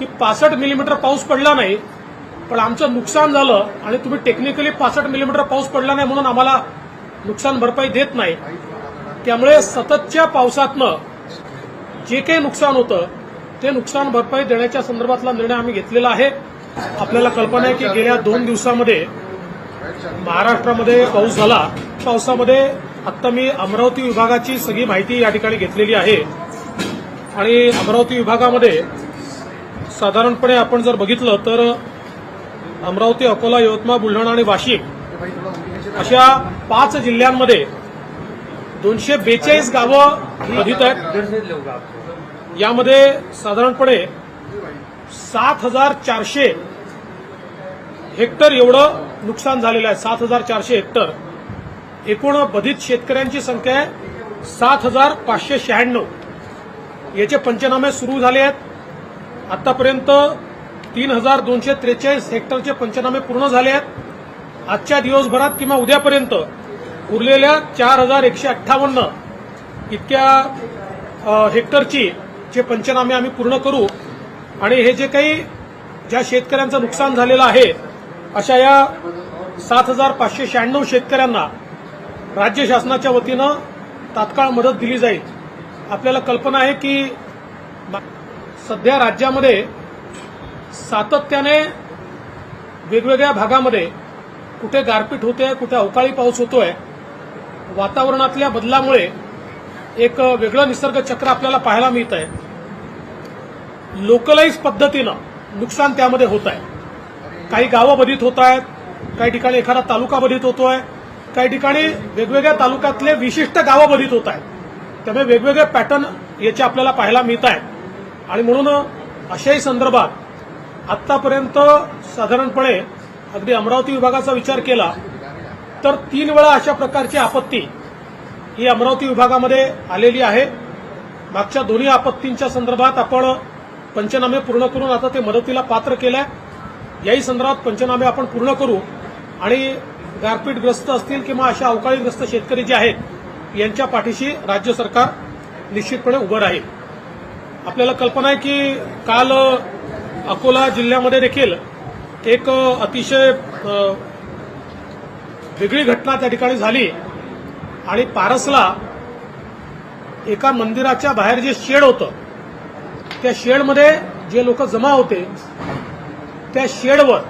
की पासष्ट मिलीमीटर पाऊस पडला नाही पण आमचं नुकसान झालं आणि तुम्ही टेक्निकली पासष्ट मिलीमीटर पाऊस पडला नाही म्हणून आम्हाला नुकसान भरपाई देत नाही. त्यामुळे सततच्या पावसातनं जे काही नुकसान होतं ते नुकसान भरपाई देण्याच्या संदर्भातला निर्णय आम्ही घेतलेला आहे. आपल्याला कल्पना आहे की गेल्या दोन दिवसामध्ये महाराष्ट्रामध्ये पाऊस झाला. पावसामध्ये आत्ता मी अमरावती विभागाची सगळी माहिती या ठिकाणी घेतलेली आहे. आणि अमरावती विभागामध्ये साधारणपणे आपण जर बघितलं तर अमरावती अकोला यवतमाळ बुलढाणा आणि वाशिम अशा पाच जिल्ह्यांमध्ये दोनशे बेचाळीस गावं बाधित आहेत. यामध्ये साधारणपणे सात हजार चारशे हेक्टर एवढं नुकसान झालेलं आहे. सात हजार चारशे हेक्टर. एकूण बाधित शेतकऱ्यांची संख्या आहे सात हजार पाचशे शहाण्णव. याचे पंचनामे सुरू झाले आहेत. आतापर्यंत तीन हजार दोनशे त्रेचाळीस हेक्टरचे पंचनामे पूर्ण झाले आहेत. आजच्या दिवसभरात किंवा उद्यापर्यंत उरलेल्या चार हजार एकशे अठ्ठावन्न इतक्या हेक्टरची जे पंचनामे आम्ही पूर्ण करू आणि हे जे काही ज्या शेतकऱ्यांचं नुकसान झालेलं आहे अशा या सात हजार पाचशे शहाण्णव शेतकऱ्यांना राज्य शासनाच्या वतीनं तात्काळ मदत दिली जाईल. आपल्याला कल्पना आहे की सध्या राज्यामध्ये सातत्याने वेगवेगळ्या भागामध्ये कुठे गारपीट होते कुठे अवकाळी पाऊस होतोय वातावरणातल्या बदलामुळे एक वेगळं निसर्ग चक्र आपल्याला पाहायला मिळत आहे लोकलाईज पद्धतीनं नुकसान त्यामध्ये होत आहे काही गावं बधित होत आहेत काही ठिकाणी एखादा तालुका बधित होतोय काही ठिकाणी वेगवेगळ्या तालुक्यातले विशिष्ट गावं बधित होत आहेत त्यामुळे वेगवेगळे पॅटर्न याचे आपल्याला पाहायला मिळत आहेत आणि म्हणून अशाही संदर्भात आतापर्यंत साधारणपणे अगदी अमरावती विभागाचा विचार केला तर तीन वेळा अशा प्रकारची आपत्ती ही अमरावती विभागामध्ये आलेली आहे. मागच्या दोन्ही आपत्तींच्या संदर्भात आपण पंचनामे पूर्ण करून आता ते मदतीला पात्र केलंय. याही संदर्भात पंचनामे आपण पूर्ण करू आणि गारपीटग्रस्त असतील किंवा अशा अवकाळीग्रस्त शेतकरी जे आहेत यांच्या पाठीशी राज्य सरकार निश्चितपणे उभं राहील. आपल्याला कल्पना आहे की काल अकोला जिल्ह्यामध्ये देखील एक अतिशय वेगळी घटना त्या ठिकाणी झाली. आणि पारसला एका मंदिराच्या बाहेर जे शेड होतं त्या शेडमध्ये जे लोक जमा होते त्या शेडवर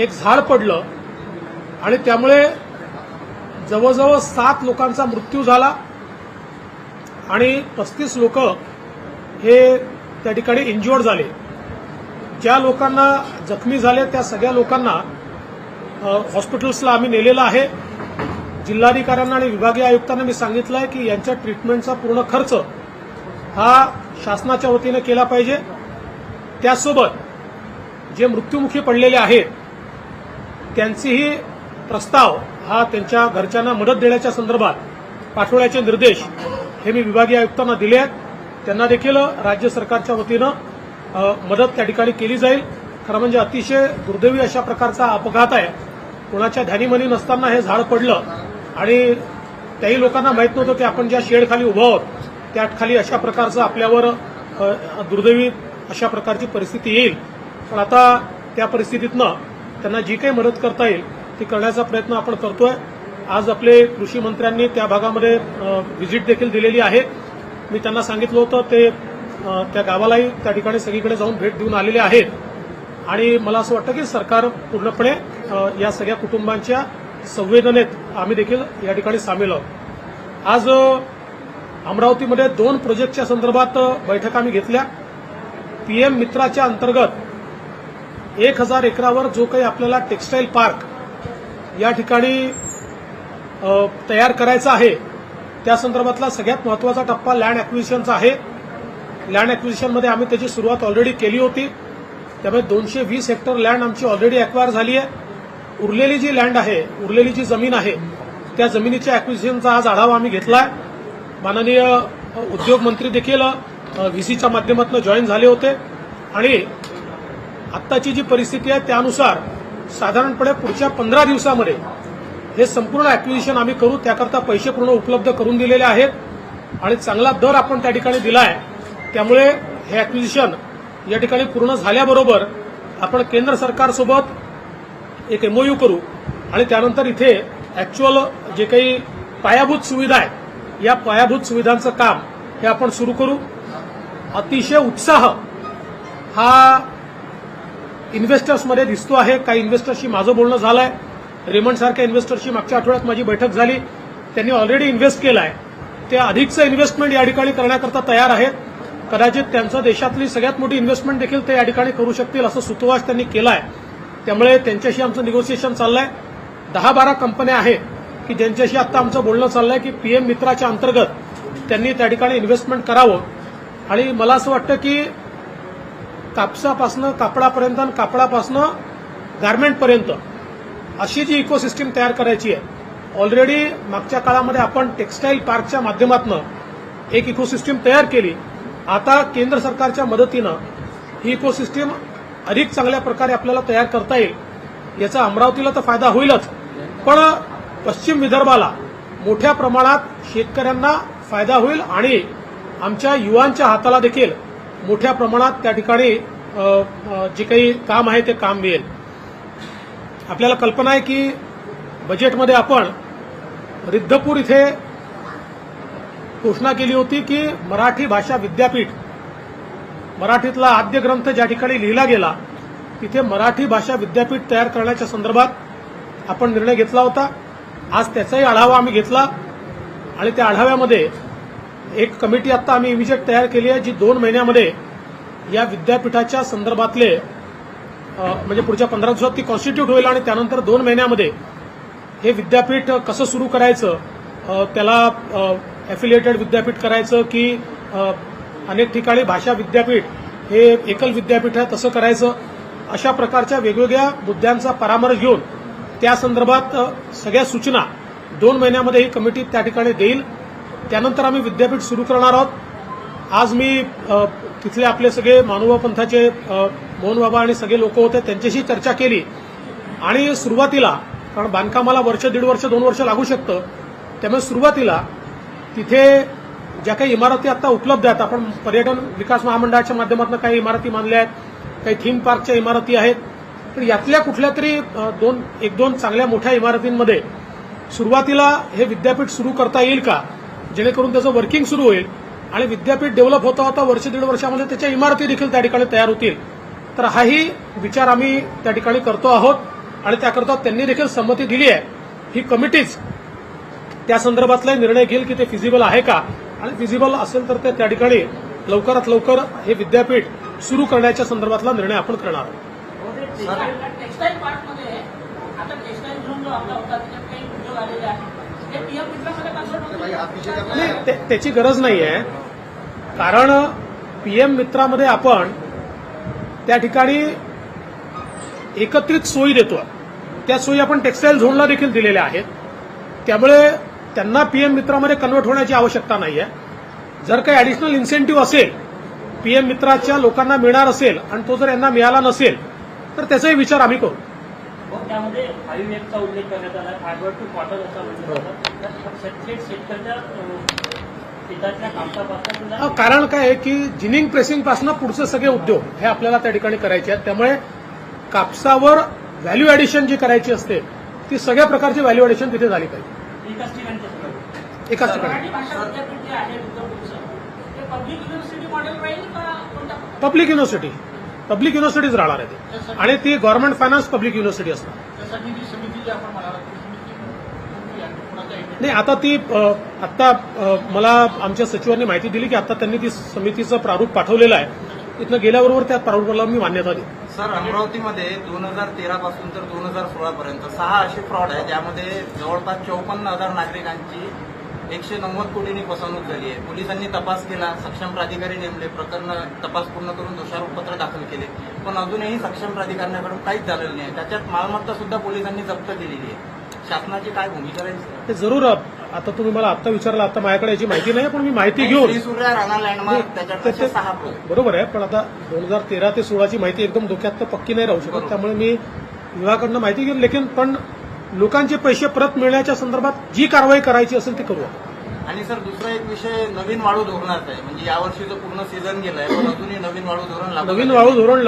एक झाड पडलं आणि त्यामुळे जवळजवळ सात लोकांचा मृत्यू झाला आणि पस्तीस लोक हे त्या ठिकाणी इंज्युअर्ड झाले. ज्या लोकांना जखमी झाले त्या सगळ्या लोकांना हॉस्पिटल्सला आम्ही नेलेलं आहे. जिल्हाधिकाऱ्यांना आणि विभागीय आयुक्तांना मी सांगितलं आहे की यांच्या ट्रीटमेंटचा पूर्ण खर्च हा शासनाच्या वतीनं केला पाहिजे. त्यासोबत जे मृत्युमुखी पडलेले आहेत त्यांचीही प्रस्ताव हा त्यांच्या घरच्यांना मदत देण्याच्या संदर्भात पाठवण्याचे निर्देश हे मी विभागीय आयुक्तांना दिले आहेत त्यांना देखील राज्य सरकारच्या वतीनं मदत त्या ठिकाणी केली जाईल. खरं म्हणजे अतिशय दुर्दैवी अशा प्रकारचा अपघात आहे. कोणाच्या ध्यानीमनी नसताना हे झाड पडलं आणि त्याही लोकांना माहीत नव्हतं की आपण ज्या शेडखाली उभं आहोत त्या खाली अशा प्रकारचं आपल्यावर दुर्दैवी अशा प्रकारची परिस्थिती येईल. पण आता त्या परिस्थितीतनं त्यांना जी काही मदत करता येईल ती करण्याचा प्रयत्न आपण करतोय. आज आपले कृषी मंत्र्यांनी त्या भागामध्ये व्हिजिट देखील दिलेली आहे. मी त्यांना सांगितलं होतं ते त्या गावालाही त्या ठिकाणी सगळीकडे जाऊन भेट देऊन आलेले आहेत. आणि मला असं वाटतं की सरकार पूर्णपणे या सगळ्या कुटुंबांच्या संवेदनेत आम्ही देखील या ठिकाणी सामील आहोत. आज अमरावतीमध्ये दोन प्रोजेक्टच्या संदर्भात बैठका आम्ही घेतल्या. पीएम मित्राच्या अंतर्गत एक हजार एकरावर जो काही आपल्याला टेक्स्टाईल पार्क या ठिकाणी तयार करायचा आहे त्या संदर्भातला सगळ्यात महत्त्वाचा टप्पा लँड अक्विजिशनचा आहे. लँड अक्विजिशनमध्ये आम्ही त्याची सुरुवात ऑलरेडी केली होती. त्यामुळे दोनशे वीस हेक्टर लँड आमची ऑलरेडी अॅक्वायर झाली आहे. उरलेली जी लँड आहे उरलेली जी जमीन आहे त्या जमिनीच्या अक्विजिशनचा आज आढावा आम्ही घेतलाय. माननीय उद्योगमंत्री देखील व्हीसीच्या माध्यमातून जॉईन झाले होते. आणि आत्ताची जी परिस्थिती आहे त्यानुसार साधारणपणे पुढच्या पंधरा दिवसामध्ये हे संपूर्ण अक्विजिशन आम्ही करू त्याकरता पैसे पूर्ण उपलब्ध करून दिलेले आहेत आणि चांगला दर आपण त्या ठिकाणी दिला आहे त्यामुळे हे अक्विजिशन या ठिकाणी पूर्ण झाल्याबरोबर आपण केंद्र सरकारसोबत एक एमओयू करू आणि त्यानंतर इथे ॲक्च्युअल जे काही पायाभूत सुविधा आहेत या पायाभूत सुविधांचं काम हे आपण सुरू करू. अतिशय उत्साह हा इन्व्हेस्टर्समध्ये दिसतो आहे. काही इन्व्हेस्टर्सशी माझं बोलणं झालं आहे रेमंड सारख्या इन्व्हेस्टरशी मागच्या आठवड्यात माझी बैठक झाली. त्यांनी ऑलरेडी इन्व्हेस्ट केलं आहे ते अधिकचं इन्व्हेस्टमेंट या ठिकाणी करण्याकरता तयार आहेत. कदाचित त्यांचं देशातली सगळ्यात मोठी इन्व्हेस्टमेंट देखील ते या ठिकाणी करू शकतील असं सुतोवाच त्यांनी केला आहे त्यामुळे त्यांच्याशी आमचं निगोसिएशन चाललंय. दहा बारा कंपन्या आहेत की ज्यांच्याशी आता आमचं बोलणं चाललंय की पीएम मित्राच्या अंतर्गत त्यांनी त्या ठिकाणी इन्व्हेस्टमेंट करावं. आणि मला असं वाटतं की कापसापासनं कापडापर्यंत आणि कापडापासनं गारमेंटपर्यंत अशी जी इकोसिस्टीम तयार करायची आहे ऑलरेडी मागच्या काळामध्ये आपण टेक्स्टाईल पार्कच्या माध्यमातून एक इकोसिस्टीम तयार केली. आता केंद्र सरकारच्या मदतीनं ही इकोसिस्टीम अधिक चांगल्या प्रकारे आपल्याला तयार करता येईल याचा अमरावतीला तर फायदा होईलच. पण पश्चिम विदर्भाला मोठ्या प्रमाणात शेतकऱ्यांना फायदा होईल आणि आमच्या युवांच्या हाताला देखील मोठ्या प्रमाणात त्या ठिकाणी जे काही काम आहे ते काम मिळेल. आपल्याला कल्पना आहे की बजेटमध्ये आपण रिद्धपूर इथे घोषणा केली होती की मराठी भाषा विद्यापीठ मराठीतला आद्य ग्रंथ ज्या ठिकाणी लिहिला गेला तिथे मराठी भाषा विद्यापीठ तयार करण्याच्या संदर्भात आपण निर्णय घेतला होता. आज त्याचाही आढावा आम्ही घेतला आणि त्या आढाव्यामध्ये एक कमिटी आता आम्ही इमिजिएट तयार केली आहे जी दोन महिन्यामध्ये या विद्यापीठाच्या संदर्भातले म्हणजे पुढच्या पंधरा दिवसात ती कॉन्स्टिट्यूट होईल आणि त्यानंतर दोन महिन्यामध्ये हे विद्यापीठ कसं सुरू करायचं त्याला ॲफिलिएटेड विद्यापीठ करायचं की अनेक ठिकाणी भाषा विद्यापीठ हे एकल विद्यापीठ आहे तसं करायचं. अशा प्रकारच्या वेगवेगळ्या मुद्द्यांचा परामर्श घेऊन त्या संदर्भात सगळ्या सूचना दोन महिन्यामध्ये ही कमिटी त्या ठिकाणी देईल. त्यानंतर आम्ही विद्यापीठ सुरू करणार आहोत. आज मी तिथले आपले सगळे मानवपंथाचे मोहनबाबा बाबा आणि सगळे लोक होते त्यांच्याशी चर्चा केली. आणि सुरुवातीला कारण बांधकामाला वर्ष दीड वर्ष दोन वर्ष लागू शकतं त्यामुळे सुरुवातीला तिथे ज्या काही इमारती आता उपलब्ध आहेत आपण पर्यटन विकास महामंडळाच्या माध्यमातून काही इमारती मानल्या आहेत काही थीम पार्कच्या इमारती आहेत तर यातल्या कुठल्या तरी दोन एक दोन चांगल्या मोठ्या इमारतींमध्ये सुरुवातीला हे विद्यापीठ सुरू करता येईल का? जेणेकरून त्याचं वर्किंग सुरू होईल आणि विद्यापीठ डेव्हलप होता होता वर्ष दीड वर्षामध्ये त्याच्या इमारती देखील त्या ठिकाणी तयार होतील. तर हाही विचार आम्ही त्या ठिकाणी करतो आहोत आणि त्याकरता त्यांनी देखील संमती दिली आहे. ही कमिटीच त्या संदर्भातला निर्णय घेईल की ते फिजिबल आहे का? आणि फिजिबल असेल तर ते त्या ठिकाणी लवकरात लवकर हे विद्यापीठ सुरू करण्याच्या संदर्भातला निर्णय आपण करणार आहोत. त्याची गरज नाही आहे कारण पीएम मित्रामध्ये आपण त्या ठिकाणी एकत्रित सोयी देतो त्या सोयी आपण टेक्स्टाईल झोनला देखील दिलेल्या आहेत. त्यामुळे त्यांना पीएम मित्रामध्ये कन्वर्ट होण्याची आवश्यकता नाही आहे जर काही ऍडिशनल इन्सेंटिव्ह असेल पीएम मित्राच्या लोकांना मिळणार असेल आणि तो जर यांना मिळाला नसेल तर त्याचाही विचार आम्ही करू. त्यामध्ये फाईव्ह एफचा उल्लेख करण्यात आला फायबर टू कॉटन असा उल्लेख शेतकऱ्याच्या कारण काय आहे की जिनिंग प्रेसिंगपासून पुढचे सगळे उद्योग हे आपल्याला त्या ठिकाणी करायचे आहेत. त्यामुळे कापसावर व्हॅल्यू ऍडिशन जी करायची असते ती सगळ्या प्रकारची व्हॅल्यू ऍडिशन तिथे झाली पाहिजे. एकाच ठिकाणी. Public university public university public universities राहणार आहे ती आणि ती गव्हर्नमेंट फायनान्स पब्लिक युनिव्हर्सिटी असणार. नाही आता ती आता मला आमच्या सचिवांनी माहिती दिली की आता त्यांनी ती समितीचं प्रारूप पाठवलेलं आहे. तिथनं गेल्याबरोबर त्या प्रारूपाला मी मान्यता दिली. सर अमरावतीमध्ये दोन हजार तेरा पासून तर दोन हजार सोळा पर्यंत सहा असे फ्रॉड आहे त्यामध्ये जवळपास चौपन्न हजार नागरिकांची एकशे नव्वद कोटींनी फसवणूक झाली आहे. पोलिसांनी तपास केला सक्षम प्राधिकारी नेमले प्रकरण तपास पूर्ण करून दोषारोपपत्र दाखल केले. पण अजूनही सक्षम प्राधिकरणाकडून काहीच झालेलं नाही. त्याच्यात मालमत्ता सुद्धा पोलिसांनी जप्त केलेली आहे. शासनाची काय भूमिका राहील? ते जरूर आता तुम्ही मला आता विचारलं आता माझ्याकडे याची माहिती नाही पण मी माहिती घेऊन श्री सूर्या राणा लँडमार्क त्याच्यात ते- असे ते- सहा प्रॉड बरोबर आहे पण आता दोन हजार तेरा ते सोळाची माहिती एकदम डोक्यात तर पक्की नाही राहू शकत. त्यामुळे मी विभागाकडनं माहिती घेऊन लेकिन पण लोकांचे पैसे परत मिळण्याच्या संदर्भात जी कारवाई करायची असेल ती करू आपण. आणि सर दुसरा एक विषय नवीन वाळू धोरणाचा आहे म्हणजे यावर्षीचं पूर्ण सीझन गेलाय पण अजूनही नवीन वाळू धोरण लागू नवीन झालेलं वाळू. धोरण